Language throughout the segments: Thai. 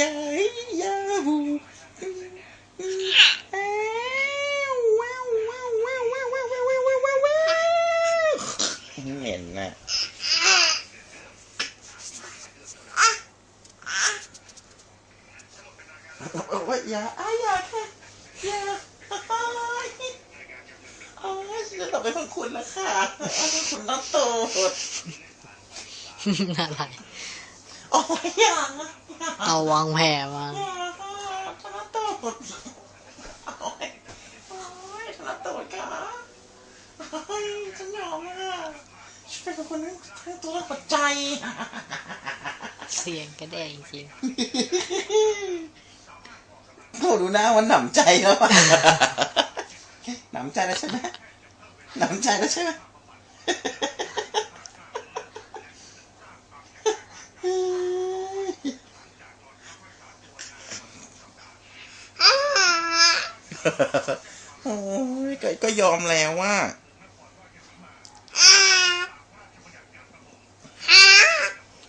ยาเฮ้ยยาบูเหม็นน่าอยยาอ้ายยาค่ยาโอ้ยฉันจะตอบไปขอบคุณนะค่ะขอบคุณน้องโตดอะไร โอ้ยอย่าอย่าเอาวางแผลมาอย่าธนตูดโอ้ยโอ้ยธนตูดค่ะโอ้ยฉันยอมอะช่วยเป็นคนนั้นทั้งตัวและหัวใจ เสียงกระแดงจริงโอ้ดูหน้ามันหนำใจแล้วอะหนำใจแล้วใช่ไหมหนำใจแล้วใช่ไหม โอ้ยก็ก็ยอมแล้วว่า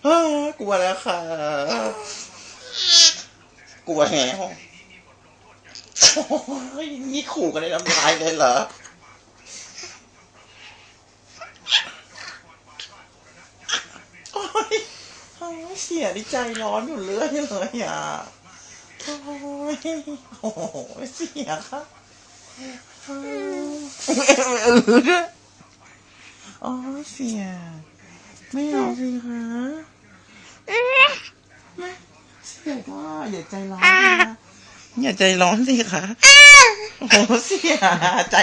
เออกลัวแล้วค่ะ กลัวแหวนี่ขู่กันในน้ำลายเลยเหรอเสียดิใจร้อนอยู่เรื่อยเลยอะ โอ้โหเสียครับโอ้ยโอ้ยเสีย ไม่เอาสิคะไม่เสียว่าอย่าใจร้อนนะอย่าใจร้อนสิคะโอ้เสียใจ